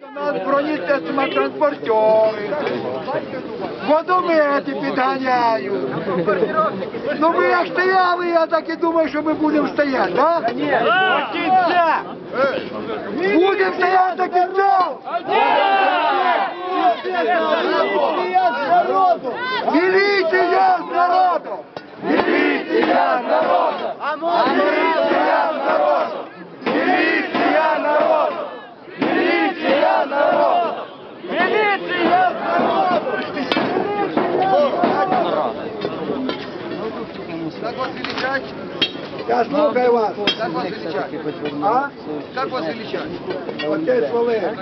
До нас Воду водомети підганяють. Ну ми як стояли, я так і думаю, що ми будемо стояти, так? Да? Будемо стояти до кінця! Как вас величать? Я слухаю вас. Как вас величать? А? Как вас величать? Отець Валерій.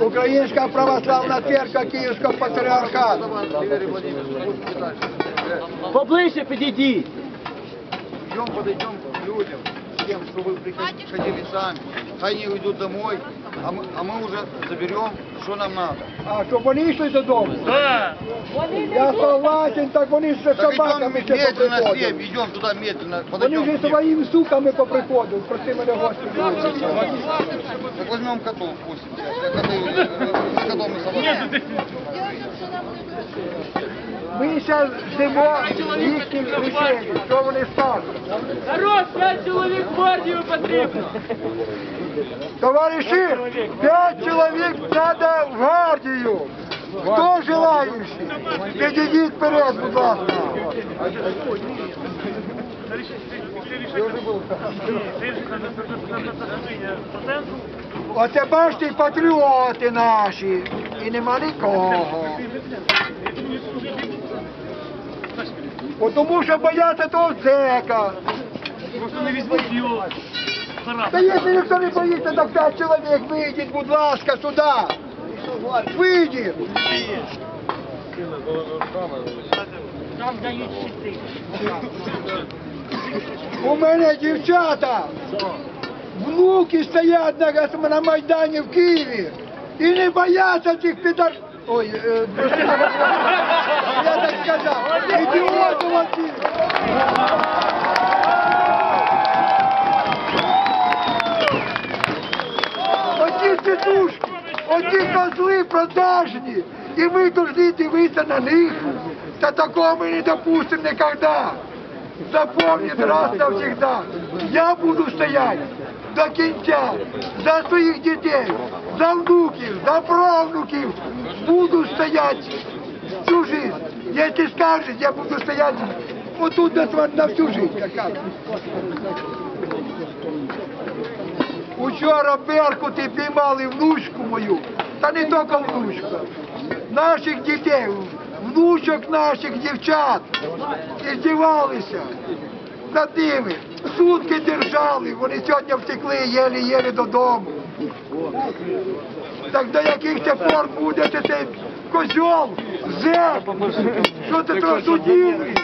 Українська православна церква Київського патріархату. Поближче підійдіть. Идем, подойдем к людям, тем, что вы приходили сами. Они уйдут домой, а мы, а мы уже заберем, что нам надо. А щоб вони йшли додому? Я согласен, так вони з Так идем собаками ще медленно с поприходили. ним, идем туда медленно, Вони подойдем вже к ним. своїми суками поприходили, проси мене Господи. Так возьмем котов пустим сейчас. Я коты, э, с котом и собакой. Ми зараз ждемо їхніх рішень, що вони скажуть. Народ, п'ять чоловік в гвардію потрібно. Товариші, п'ять чоловік треба в гвардію. Хто желаючий? Підійдіть вперед, будь ласка. Оце бачите, патріоти наші. І нема нікого. Тому що бояться того зека. Просто не візьмуть його. Та якщо ніхто не боїться, так п'ять чоловік вийдіть, будь ласка, сюди. Вийдіть. Нам дають щити. У мене дівчата, внуки стоять на, на Майдані в Києві і не бояться цих підар... Ой, е, я так сказав, ідіотів оцих. Козли продажні, і ми повинні дивитися на них. Та такого ми не допустимо ніколи. Запомніть раз навсегда. Я буду стоять до кінця за своїх дітей, за внуків, за правнуків. Буду стоять всю жизнь. Если скажешь, я буду стоять вот тут на, всю жизнь. Учора Беркути піймали внучку мою, та не тільки внучка, наших дітей, внучок наших дівчат, здівалися. Над ними. Сутки держали, вони сьогодні втекли єлі-єлі додому. Так до яких це пор буде це цей козьол, зек, що ти то судили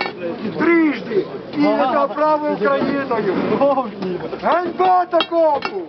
трижди. І за право Україною. Ганьба такому!